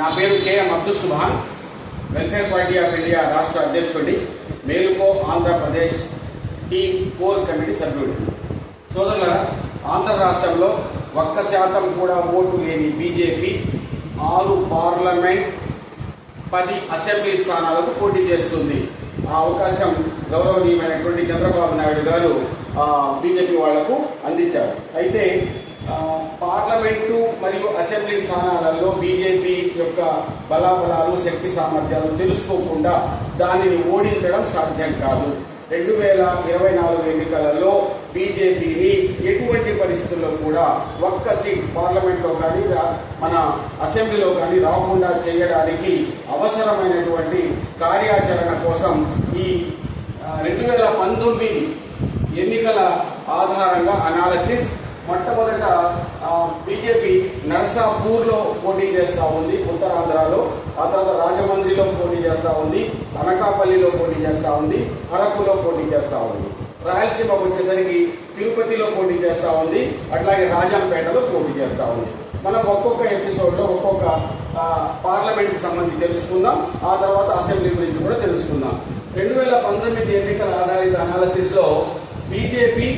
నా పేరు KM Abdul Subhan. Welfare party of India రాష్ట్ర అధ్యక్షుడి మేలుకో ఆంధ్రప్రదేశ్ టీ కోర్ కమిటీ సభ్యుడు. సోదరులారా ఆంధ్ర రాష్ట్రంలో ఒక్క శాతం కూడా ఓటు లేని బీజేపీ ఆరు పార్లమెంట్ పది అసెంబ్లీ స్థానాలకు పోటీ చేస్తుంది. ఆ అవకాశం గౌరవనీయమైనటువంటి చంద్రబాబు నాయుడు గారు బీజేపీ వాళ్ళకు అందించారు. అయితే పార్లమెంటు మరియు అసెంబ్లీ స్థానాలలో బీజేపీ యొక్క బలాబలాలు శక్తి సామర్థ్యాలు తెలుసుకోకుండా దానిని ఓడించడం సాధ్యం కాదు. రెండు వేల ఇరవై నాలుగు ఎన్నికలలో బీజేపీని ఎటువంటి పరిస్థితుల్లో కూడా ఒక్క సీట్ పార్లమెంట్లో కానీ మన అసెంబ్లీలో కానీ రాకుండా చేయడానికి అవసరమైనటువంటి కార్యాచరణ కోసం ఈ రెండు వేల పంతొమ్మిది ఎన్నికల ఆధారంగా అనాలసిస్ మొట్టమొదట బీజేపీ నర్సాపూర్లో పోటీ చేస్తూ ఉంది ఉత్తరాంధ్రలో. ఆ తర్వాత రాజమండ్రిలో పోటీ చేస్తూ ఉంది అనకాపల్లిలో పోటీ చేస్తూ ఉంది అరకులో పోటీ చేస్తూ ఉంది. రాయలసీమకు వచ్చేసరికి తిరుపతిలో పోటీ చేస్తూ ఉంది అట్లాగే రాజంపేటలో పోటీ చేస్తూ ఉంది. మనం ఒక్కొక్క ఎపిసోడ్లో ఒక్కొక్క పార్లమెంట్కి సంబంధించి తెలుసుకుందాం ఆ తర్వాత అసెంబ్లీ గురించి కూడా తెలుసుకుందాం. రెండు వేల పంతొమ్మిది ఎన్నికల ఆధారిత అనాలసిస్లో బీజేపీ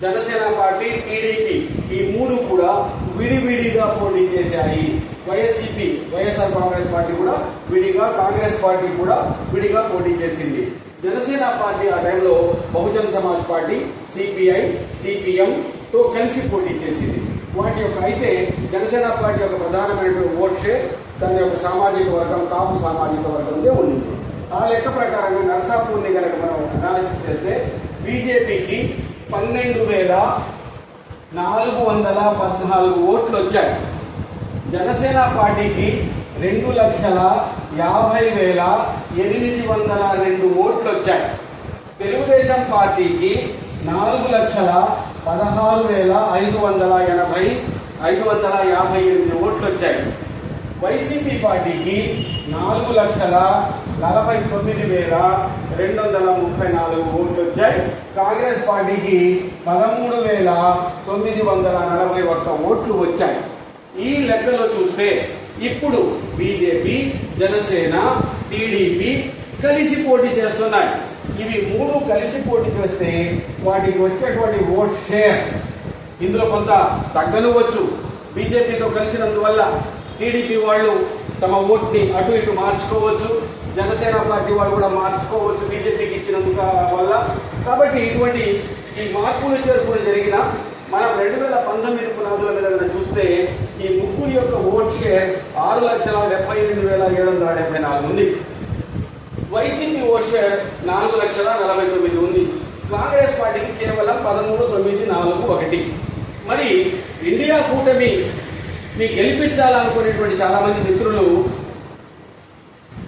జనసేన పార్టీ టీడీపీ ఈ మూడు కూడా విడివిడిగా పోటీ చేశాయి. వైఎస్సీపీ వైఎస్ఆర్ కాంగ్రెస్ పార్టీ కూడా విడిగా కాంగ్రెస్ పార్టీ కూడా విడిగా పోటీ చేసింది. జనసేన పార్టీ ఆ టైంలో Bahujan Samaj party CPI CPM తో కలిసి పోటీ చేసింది. వాటి యొక్క అయితే జనసేన పార్టీ యొక్క ప్రధానమైనటువంటి ఓట్ షేర్ దాని యొక్క సామాజిక వర్గం కాపు సామాజిక వర్గంలో ఉండింది ఆ లెక్క ప్రకారంగా నర్సాపూర్ని కనుక మనం అనాలిసిస్ చేస్తే బీజేపీకి పన్నెండు వేల నాలుగు వందల పద్నాలుగు ఓట్లు వచ్చాయి జనసేన పార్టీకి రెండు లక్షల యాభై వేల ఎనిమిది వందల రెండు ఓట్లు వచ్చాయి తెలుగుదేశం పార్టీకి నాలుగు లక్షల పదహారు వేల ఐదు వందల ఎనభై ఐదు వందల యాభై ఎనిమిది ఓట్లు వచ్చాయి వైసీపీ పార్టీకి నాలుగు లక్షల నలభై తొమ్మిది వేల రెండు వందల ముప్పై నాలుగు ఓట్లు వచ్చాయి. కాంగ్రెస్ పార్టీకి పదమూడు వేల తొమ్మిది వందల నలభై ఒక్క ఓట్లు వచ్చాయి. ఈ లెక్కలో చూస్తే ఇప్పుడు బీజేపీ జనసేన టీడీపీ కలిసి పోటీ చేస్తున్నాయి. ఇవి మూడు కలిసి పోటీ చేస్తే వాటికి వచ్చేటువంటి ఓట్ షేర్. ఇందులో కొంత తగ్గనవచ్చు బీజేపీతో కలిసినందువల్ల టీడీపీ వాళ్ళు తమ ఓట్ని అటు ఇటు మార్చుకోవచ్చు. జనసేన పార్టీ వాళ్ళు కూడా మార్చుకోవచ్చు బీజేపీకి ఇచ్చినందుక వల్ల. కాబట్టి ఇటువంటి ఈ మార్పులు చేర్పులు జరిగిన మనం రెండు వేల పంతొమ్మిది పునాదుల మీద చూస్తే ఈ ముగ్గురు యొక్క ఓట్ షేర్ ఆరు లక్షల డెబ్బై రెండు వేల ఏడు వందల డెబ్బై నాలుగు ఉంది. వైసీపీ ఓట్ షేర్ నాలుగు లక్షల నలభై తొమ్మిది ఉంది. కాంగ్రెస్ పార్టీకి కేవలం పదమూడు తొమ్మిది నాలుగు ఒకటి. మరి ఇండియా కూటమి ని గెలిపించాలనుకునేటువంటి చాలామంది మిత్రులు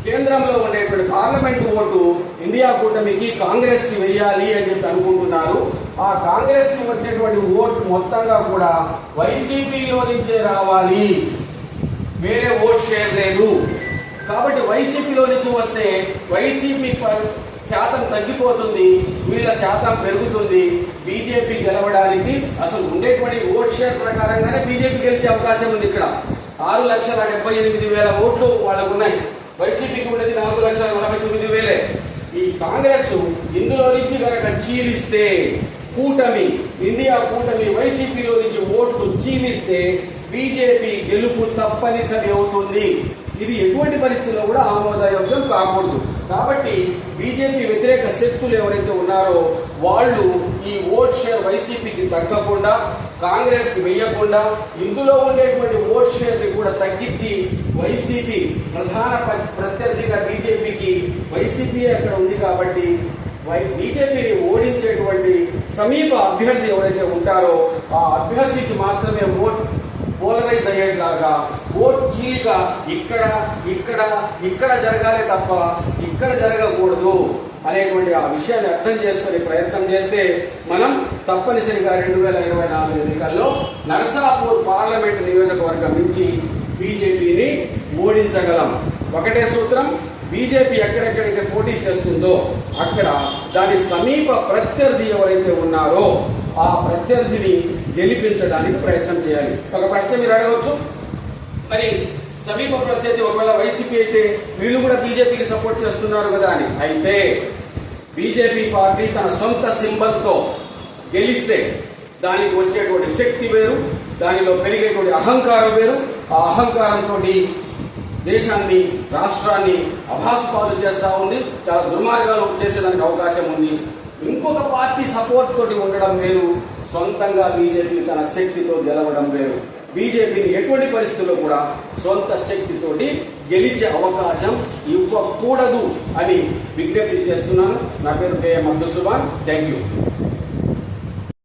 కేంద్రంలో ఉండేటువంటి పార్లమెంట్ ఓటు ఇండియా కూటమికి కాంగ్రెస్కి వెయ్యాలి అని చెప్పి అనుకుంటున్నారు. ఆ కాంగ్రెస్కి వచ్చేటువంటి ఓటు మొత్తంగా కూడా వైసీపీలో నుంచే రావాలి. వేరే ఓట్ షేర్ లేదు. కాబట్టి వైసీపీలో నుంచి వస్తే వైసీపీ ప- శాతం తగ్గిపోతుంది వీళ్ళ శాతం పెరుగుతుంది. బీజేపీ గెలవడానికి అసలు ఉండేటువంటి ఓట్ షేర్ ప్రకారంగానే బీజేపీ గెలిచే అవకాశం ఉంది ఇక్కడ. ఆరు లక్షల డెబ్బై ఎనిమిది వేల ఓట్లు వాళ్ళకు ఉన్నాయి వైసీపీకి ఉండేది నాలుగు లక్షల నలభై తొమ్మిది వేలే. ఈ కాంగ్రెస్ ఇందులో నుంచి కనుక చీలిస్తే కూటమి ఇండియా కూటమి వైసీపీలో నుంచి ఓట్లు చీలిస్తే బీజేపీ గెలుపు తప్పనిసరి అవుతుంది. ఇది ఎటువంటి పరిస్థితుల్లో కూడా ఆమోదయోగ్యం కాకూడదు. కాబట్టి బీజేపీ వ్యతిరేక శక్తులు ఎవరైతే ఉన్నారో వాళ్ళు ఈ ఓట్ షేర్ వైసీపీకి తగ్గకుండా కాంగ్రెస్కి వెయ్యకుండా ఇందులో ఉండేటువంటి ఓట్ షేర్ని కూడా తగ్గించి వైసీపీ ప్రధాన ప్ర- ప్రత్యర్థిగా బీజేపీకి వైసీపీ అక్కడ ఉంది కాబట్టి వై- బీజేపీని ఓడించేటువంటి సమీప అభ్యర్థి ఎవరైతే ఉంటారో ఆ అభ్యర్థికి మాత్రమే ఓట్ పోలరైజ్ అయ్యేట్లాగా ఓట్ చీలిక ఇక్కడ ఇక్కడ ఇక్కడ జరగాలి తప్ప ఇక్కడ జరగకూడదు అనేటువంటి ఆ విషయాన్ని అర్థం చేసుకునే ప్రయత్నం చేస్తే మనం తప్పనిసరిగా రెండు వేల ఇరవై నాలుగు ఎన్నికల్లో నర్సాపూర్ పార్లమెంట్ నియోజకవర్గం నుంచి బీజేపీని ఓడించగలం. ఒకటే సూత్రం బీజేపీ ఎక్కడెక్కడైతే పోటీ చేస్తుందో అక్కడ దాని సమీప ప్రత్యర్థి ఎవరైతే ఉన్నారో ఆ ప్రత్యర్థిని గెలిపించడానికి ప్రయత్నం చేయాలి. ఒక ప్రశ్న మీరు అడగవచ్చు? మరి సమీప ప్రత్యర్థి ఒకవేళ వైసీపీ అయితే వీళ్ళు కూడా బీజేపీకి సపోర్ట్ చేస్తున్నారు కదా అని. అయితే బీజేపీ పార్టీ తన సొంత సింబల్తో గెలిస్తే దానికి వచ్చేటువంటి శక్తి వేరు దానిలో పెరిగేటువంటి అహంకారం వేరు. ఆ అహంకారంతో దేశాన్ని రాష్ట్రాన్ని అభాసుపాలు చేస్తా ఉంది. చాలా దుర్మార్గాలు చేసేదానికి అవకాశం ఉంది. ఇంకొక పార్టీ సపోర్ట్ తోటి ఉండడం వేరు. సొంతంగా బీజేపీ తన శక్తితో గెలవడం వేరు. బీజేపీని ఎటువంటి పరిస్థితుల్లో కూడా సొంత శక్తితోటి గెలిచే అవకాశం ఇవ్వకూడదు అని విజ్ఞప్తి చేస్తున్నాను. నా పేరు KM Abdul Subhan thank you